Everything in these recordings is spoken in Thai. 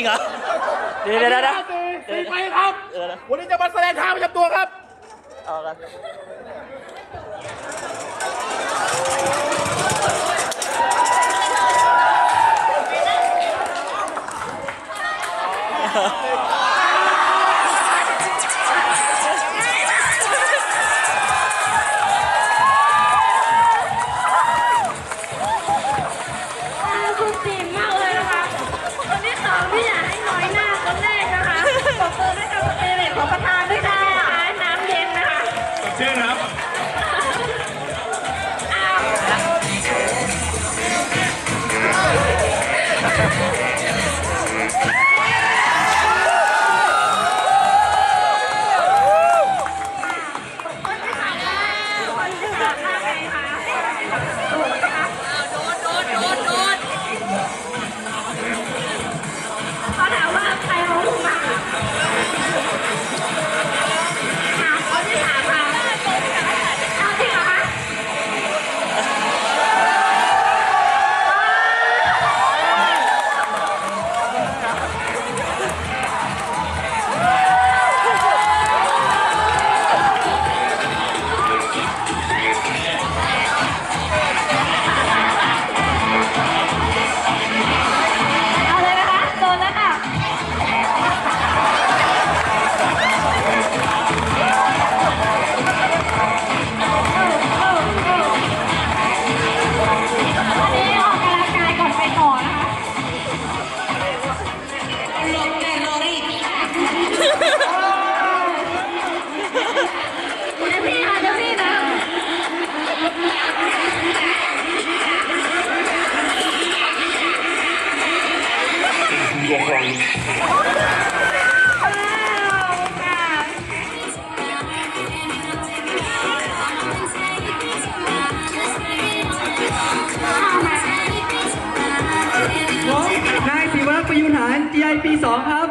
ริงเหรอเดี๋ยวนะสี่ไปครับวันนี้จะมาแสดงท่าประจำตัวครับ เอาละ ปีสองครับ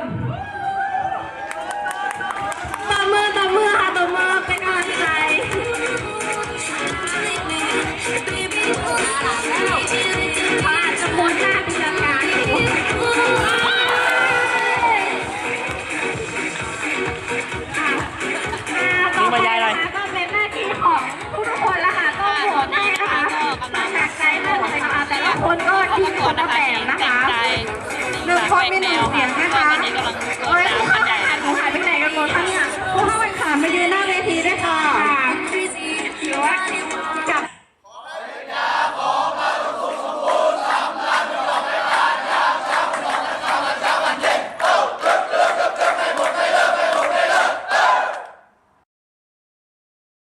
点开它我来